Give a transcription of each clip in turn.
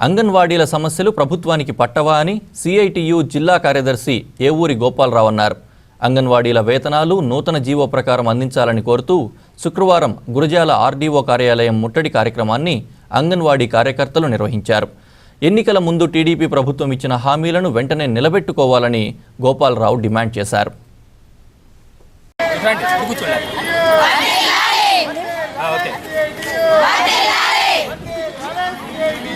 అంగన్వాడీల సమస్యలు ప్రభుత్వానికి పట్టవా అని సిఐటియు జిల్లా కార్యదర్శి ఏవూరి గోపాలరావు అన్నారు. అంగన్వాడీల వేతనాలు నూతన జీవో ప్రకారం అందించాలని కోరుతూ శుక్రవారం గురజాల ఆర్డీఓ కార్యాలయం ముట్టడి కార్యక్రమాన్ని అంగన్వాడీ కార్యకర్తలు నిర్వహించారు. ఎన్నికల ముందు టీడీపీ ప్రభుత్వం ఇచ్చిన హామీలను వెంటనే నిలబెట్టుకోవాలని గోపాలరావు డిమాండ్ చేశారు. ఓకే.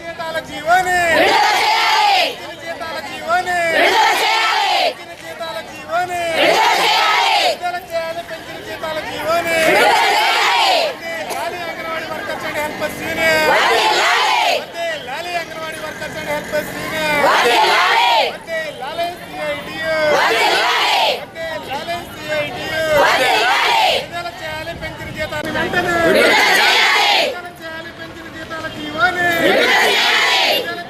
జీతాల జీవోని జీతాల జీవోని జీతాల జీవోని విడుదల చేయాలి పెంచిన జీతాల జీవోని లాలి anganwadi workers and helpers senior లాలి anganwadi workers and helpers senior లాలి సిఐడియు లాలి సిఐడియు విడుదల చేయాలి పెంచిన జీతాలు వెంటనే విడుదల చేయాలి పెంచిన జీతాల జీవోని విడుదల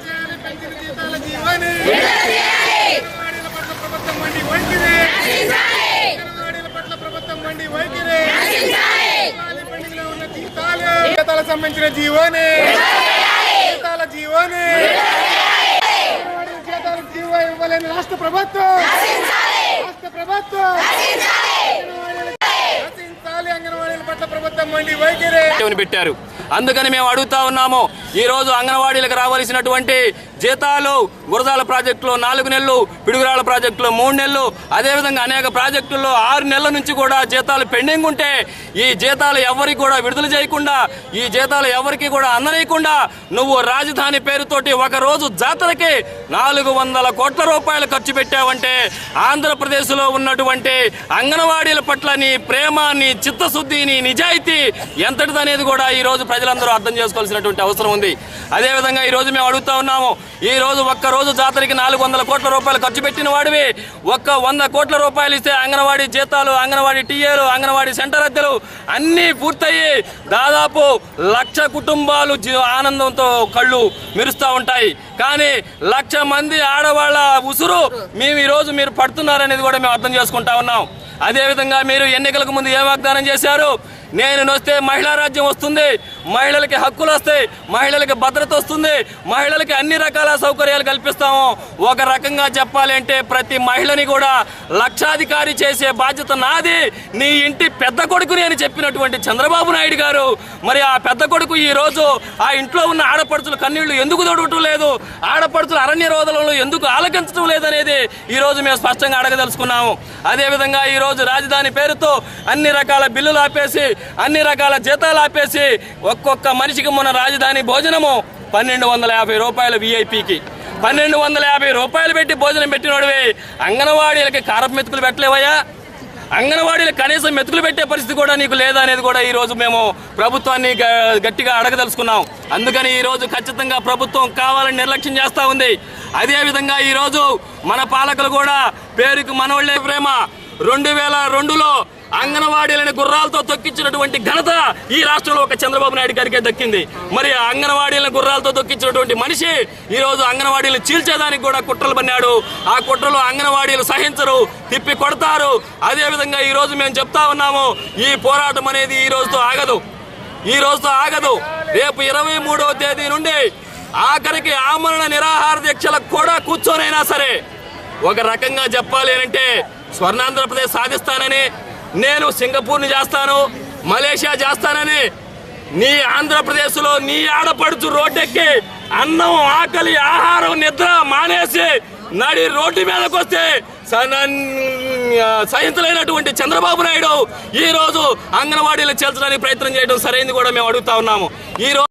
చేయాలి పెంచిన జీతాల జీవోని అంగన్వాడీల పట్ల ప్రభుత్వం మండి వైఖరి అంగన్వాడీల పట్ల ప్రభుత్వం మండి వైఖరి. అంగన్వాడీ పెండింగ్లో ఉన్న జీతాలు జీతాలకు సంబంధించిన జీవోని. జీతాల జీవోని. అంగన్వాడీ జీతాలకు జీవో ఇవ్వలేని రాష్ట్ర ప్రభుత్వం. రాష్ట్ర ప్రభుత్వం. పట్ల ప్రభుత్వం మండి వైఖరి. అని పెట్టారు. అందుకని మేము అడుగుతా ఉన్నాము ఈ రోజు అంగన్వాడీలకు రావాల్సినటువంటి జీతాలు గురజాల ప్రాజెక్టులో నాలుగు నెలలు పిడుగురాల ప్రాజెక్టులో మూడు నెలలు అదేవిధంగా అనేక ప్రాజెక్టుల్లో ఆరు నెలల నుంచి కూడా జీతాలు పెండింగ్ ఉంటే ఈ జీతాలు ఎవరికి కూడా విడుదల చేయకుండా ఈ జీతాలు ఎవరికి కూడా అందనీయకుండా నువ్వు రాజధాని పేరుతోటి ఒకరోజు జాతరకి నాలుగు వందల కోట్ల రూపాయలు ఖర్చు పెట్టావంటే ఆంధ్రప్రదేశ్లో ఉన్నటువంటి అంగన్వాడీల పట్ల నీ ప్రేమ నీ చిత్తశుద్ధి నీ నిజాయితీ ఎంతటిదనేది కూడా ఈరోజు ప్రజలందరూ అర్థం చేసుకోవాల్సినటువంటి అవసరం ఉంది. అదేవిధంగా ఈరోజు మేము అడుగుతా ఉన్నాము ఈ రోజు ఒక్క రోజు జాతరకి నాలుగు వందల కోట్ల రూపాయలు ఖర్చు పెట్టిన వాడివి. ఒక్క వంద కోట్ల రూపాయలు ఇస్తే అంగన్వాడీ జీతాలు అంగన్వాడీ టీఏలు అంగన్వాడీ సెంటర్ అద్దెలు అన్నీ పూర్తయ్యి దాదాపు లక్ష కుటుంబాలు ఆనందంతో కళ్ళు మెరుస్తూ ఉంటాయి. కానీ లక్ష మంది ఆడవాళ్ళ ఉసురు మేము ఈ రోజు మీరు పడుతున్నారనేది కూడా మేము అర్థం చేసుకుంటా ఉన్నాం. అదేవిధంగా మీరు ఎన్నికలకు ముందు ఏ వాగ్దానం చేశారు? నేను వస్తే మహిళా రాజ్యం వస్తుంది మహిళలకి హక్కులు వస్తాయి మహిళలకి భద్రత వస్తుంది మహిళలకి అన్ని రకాల సౌకర్యాలు కల్పిస్తాము. ఒక రకంగా చెప్పాలి అంటే ప్రతి మహిళని కూడా లక్షాధికారి చేసే బాధ్యత నాది. నీ ఇంటి పెద్ద కొడుకుని అని చెప్పినటువంటి చంద్రబాబు నాయుడు గారు మరి ఆ పెద్ద కొడుకు ఈ రోజు ఆ ఇంట్లో ఉన్న ఆడపడుచుల కన్నీళ్ళు ఎందుకు తొడవటం లేదు? ఆడపడుచుల అరణ్య రోధులను ఎందుకు ఆలకించడం లేదనేది ఈ రోజు మేము స్పష్టంగా అడగదలుచుకున్నాము. అదేవిధంగా ఈరోజు రాజధాని పేరుతో అన్ని రకాల బిల్లులు ఆపేసి అన్ని రకాల జీతాలు ఆపేసి ఒక్కొక్క మనిషికి మన రాజధాని భోజనము పన్నెండు వందల యాభై రూపాయలు వీఐపీకి పన్నెండు వందల యాభై రూపాయలు పెట్టి భోజనం పెట్టినోడివి. అంగన్వాడీలకి కారపు మెతుకులు పెట్టలేవయ్యా? అంగన్వాడీలు కనీసం మెతుకులు పెట్టే పరిస్థితి కూడా నీకు లేదా అనేది కూడా ఈ రోజు మేము ప్రభుత్వాన్ని గ- గట్టిగా అడగదలుచుకున్నాం. అందుకని ఈ రోజు ఖచ్చితంగా ప్రభుత్వం కావాలని నిర్లక్ష్యం చేస్తూ ఉంది. అదేవిధంగా ఈరోజు మన పాలకులు కూడా పేరుకు మనోళ్ళే ప్రేమ. రెండు వేల రెండులో అంగన్వాడీలని గుర్రాలతో తొక్కించినటువంటి ఘనత ఈ రాష్ట్రంలో ఒక చంద్రబాబు నాయుడు గారికే దక్కింది. మరి అంగన్వాడీలను గుర్రాలతో తొక్కించినటువంటి మనిషి ఈ రోజు అంగన్వాడీలు చీల్చేదానికి కూడా కుట్రలు పన్నాడు. ఆ కుట్రలు అంగన్వాడీలు సహించరు తిప్పి కొడతారు. అదేవిధంగా ఈరోజు మేము చెప్తా ఉన్నాము ఈ పోరాటం అనేది ఈ రోజుతో ఆగదు. ఈ రోజుతో ఆగదు. రేపు ఇరవై మూడవ తేదీ నుండి ఆఖరికి ఆమరణ నిరాహార దీక్షలకు కూడా కూర్చొనైనా సరే. ఒక రకంగా చెప్పాలి అంటే స్వర్ణాంధ్రప్రదేశ్ సాధిస్తానని నేను సింగపూర్ని చేస్తాను మలేషియా చేస్తానని నీ ఆంధ్రప్రదేశ్లో నీ ఆడపడుచు రోడ్డెక్కి అన్నం ఆకలి ఆహారం నిద్ర మానేసి నడి రోడ్డు మీదకి వస్తే సనన్- సహించలేనటువంటి చంద్రబాబు నాయుడు ఈ రోజు అంగన్వాడీలు చేర్చడానికి ప్రయత్నం చేయడం సరైంది కూడా మేము అడుగుతా ఉన్నాము. ఈ రోజు